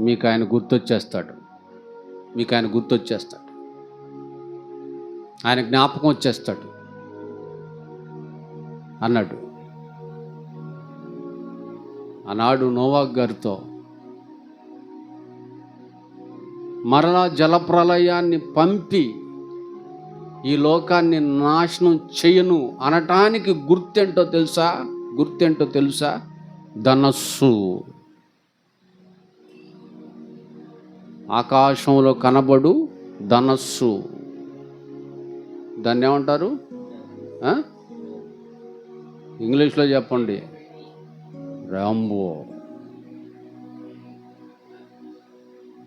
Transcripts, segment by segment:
మీకు ఆయన గుర్తొచ్చేస్తాడు. మీకు ఆయన గుర్తొచ్చేస్తాడు. ఆయన జ్ఞాపకం వచ్చేస్తాడు. అన్నాడు. ఆనాడు నోవాక్ గారితో మరలా జలప్రలయాన్ని పంపి ఈ లోకాన్ని నాశనం చేయను అనటానికి గుర్తేంటో తెలుసా? గుర్తేంటో తెలుసా? ధనస్సు. ఆకాశంలో కనబడు ధనస్సు. దాన్ని ఏమంటారు? ఇంగ్లీష్లో చెప్పండి. రాంబో.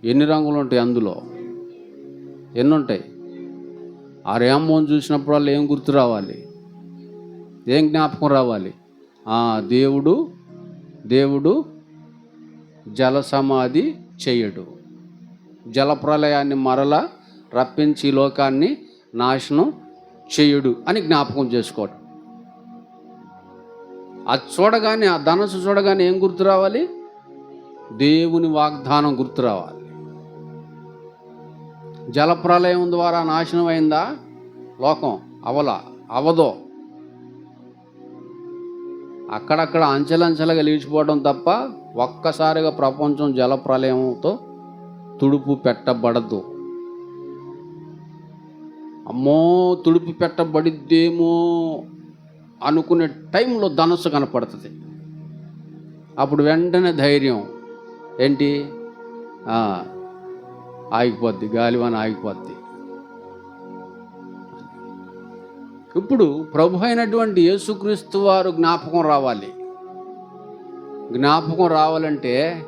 ఎన్ని రంగులు ఉంటాయి అందులో? ఎన్ని ఉంటాయి? ఆ రేంబోని చూసినప్పుడు వాళ్ళు ఏం గుర్తు రావాలి? ఏం జ్ఞాపకం రావాలి? ఆ దేవుడు దేవుడు జల సమాధి చేయడు. జలప్రలయాన్ని మరల రప్పించి లోకాన్ని నాశనం చేయుడు అని జ్ఞాపకం చేసుకోవడం అది చూడగానే ఆ ధనస్సు చూడగానే ఏం గుర్తు రావాలి? దేవుని వాగ్దానం గుర్తు రావాలి. జలప్రలయం ద్వారా నాశనం అయిందా? లోకం అవల అవదో అక్కడక్కడ అంచెలంచెలుగా లేచిపోవడం తప్ప ఒక్కసారిగా ప్రపంచం జలప్రలయంతో తుడుపు పెట్టబడదు. అమ్మో తుడుపు పెట్టబడిద్దేమో అనుకునే టైంలో ధనస్సు కనపడుతుంది. అప్పుడు వెంటనే ధైర్యం. ఏంటి? ఆగిపోద్ది గాలివాన ఆగిపోద్ది. ఇప్పుడు ప్రభు అయినటువంటి యేసుక్రీస్తు వారు జ్ఞాపకం రావాలి. జ్ఞాపకం రావాలంటే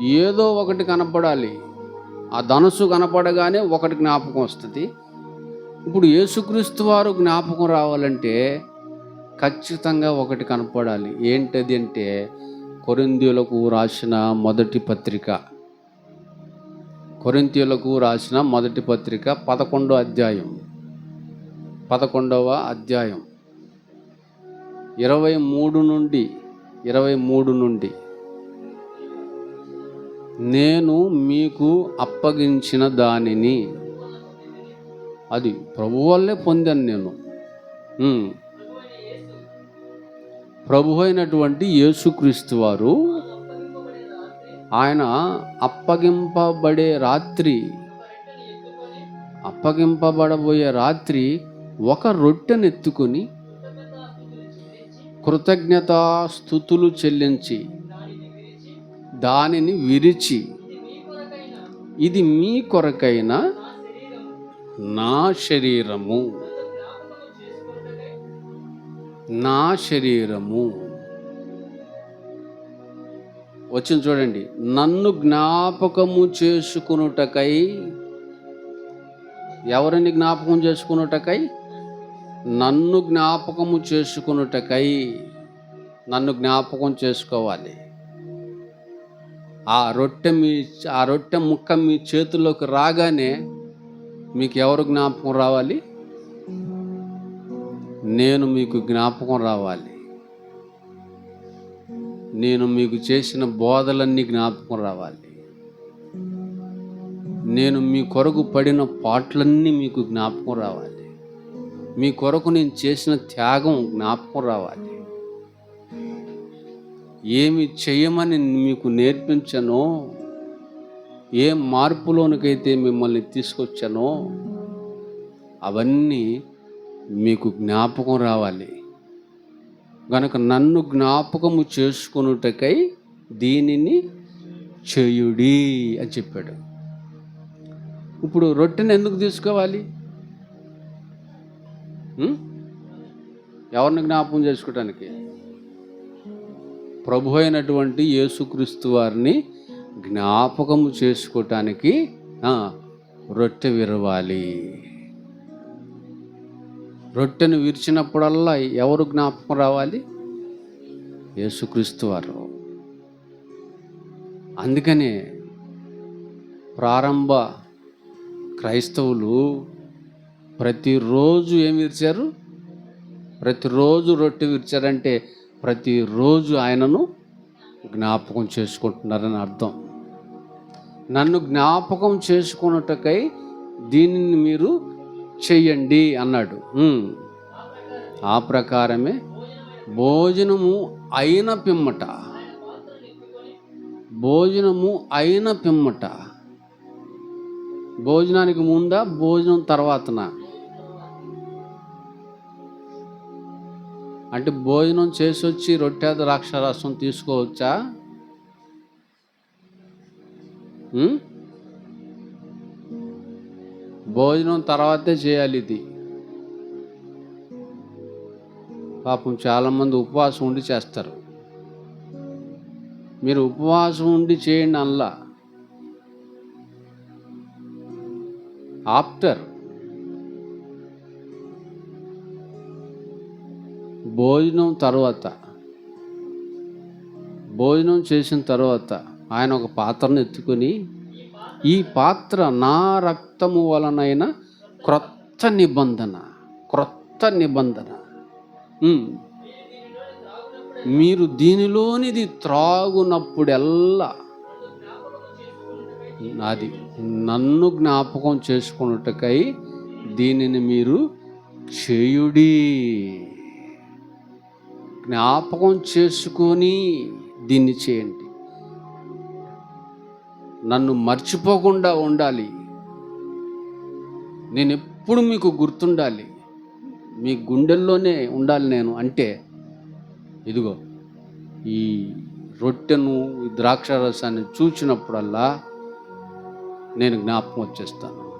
ఏదో ఒకటి కనపడాలి. ఆ ధనుసు కనపడగానే ఒకటి జ్ఞాపకం వస్తుంది. ఇప్పుడు యేసుక్రీస్తు వారు జ్ఞాపకం రావాలంటే ఖచ్చితంగా ఒకటి కనపడాలి. ఏంటది అంటే కొరిందీయులకు రాసిన మొదటి పత్రిక. కొరింతీయులకు రాసిన మొదటి పత్రిక పదకొండో అధ్యాయం. పదకొండవ అధ్యాయం. ఇరవై మూడు నుండి ఇరవై మూడు నుండి. నేను మీకు అప్పగించిన దానిని. అది ప్రభు వల్లే పొందాను నేను. ప్రభు అయినటువంటి యేసుక్రీస్తు వారు ఆయన అప్పగింపబడే రాత్రి అప్పగింపబడబోయే రాత్రి ఒక రొట్టెనెత్తుకొని కృతజ్ఞతాస్థుతులు చెల్లించి దానిని విరిచి ఇది మీ కొరకైన నా శరీరము. నా శరీరము. వచ్చింది చూడండి. నన్ను జ్ఞాపకము చేసుకునుటకై ఎవరిని జ్ఞాపకం చేసుకునుటకై? నన్ను జ్ఞాపకము చేసుకునుటకై నన్ను జ్ఞాపకం చేసుకోవాలి. ఆ రొట్టె మీ ఆ రొట్టె ముక్క మీ చేతుల్లోకి రాగానే మీకు ఎవరు జ్ఞాపకం రావాలి? నేను మీకు జ్ఞాపకం రావాలి. నేను మీకు చేసిన బోధలన్నీ జ్ఞాపకం రావాలి. నేను మీ కొరకు పడిన పాటలన్నీ మీకు జ్ఞాపకం రావాలి. మీ కొరకు నేను చేసిన త్యాగం జ్ఞాపకం రావాలి. ఏమి చేయమని మీకు నేర్పించనో ఏ మార్పులోనికైతే మిమ్మల్ని తీసుకొచ్చానో అవన్నీ మీకు జ్ఞాపకం రావాలి. గనక నన్ను జ్ఞాపకము చేసుకున్నటకై దీనిని చేయుడి అని చెప్పాడు. ఇప్పుడు రొట్టెని ఎందుకు తీసుకోవాలి? ఎవరిని జ్ఞాపకం చేసుకోవటానికి? ప్రభు అయినటువంటి యేసుక్రీస్తు వారిని జ్ఞాపకము చేసుకోవటానికి రొట్టె విరవాలి. రొట్టెను విరిచినప్పుడల్లా ఎవరు జ్ఞాపకం రావాలి? యేసుక్రీస్తు వారు. అందుకనే ప్రారంభ క్రైస్తవులు ప్రతిరోజు ఏం విరిచారు? ప్రతిరోజు రొట్టె విరిచారంటే ప్రతిరోజు ఆయనను జ్ఞాపకం చేసుకుంటున్నారని అర్థం. నన్ను జ్ఞాపకం చేసుకున్నటకై దీనిని మీరు చెయ్యండి అన్నాడు. ఆ ప్రకారమే భోజనము అయిన పిమ్మట. భోజనము అయిన పిమ్మట. భోజనానికి ముందా భోజనం తర్వాతనా? అంటే భోజనం చేసి వచ్చి రొట్టె ద్రాక్ష రసం తీసుకోవచ్చా? భోజనం తర్వాతే చేయాలి ఇది. పాపం చాలామంది ఉపవాసం ఉండి చేస్తారు. మీరు ఉపవాసం ఉండి చేయండి అల్లా. ఆఫ్టర్ భోజనం తర్వాత భోజనం చేసిన తర్వాత ఆయన ఒక పాత్రను ఎత్తుకొని ఈ పాత్ర నా రక్తము వలనైన క్రొత్త నిబంధన క్రొత్త నిబంధన. మీరు దీనిలోనిది త్రాగునప్పుడెల్లా అది నన్ను జ్ఞాపకం చేసుకున్నట్టుకై దీనిని మీరు చేయుడి. జ్ఞాపకం చేసుకొని దీన్ని చేయండి. నన్ను మర్చిపోకుండా ఉండాలి. నేను ఎప్పుడు మీకు గుర్తుండాలి. మీ గుండెల్లోనే ఉండాలి నేను అంటే ఇదిగో ఈ రొట్టెను ఈ ద్రాక్ష రసాన్ని చూచినప్పుడల్లా నేను జ్ఞాపకం వచ్చేస్తాను.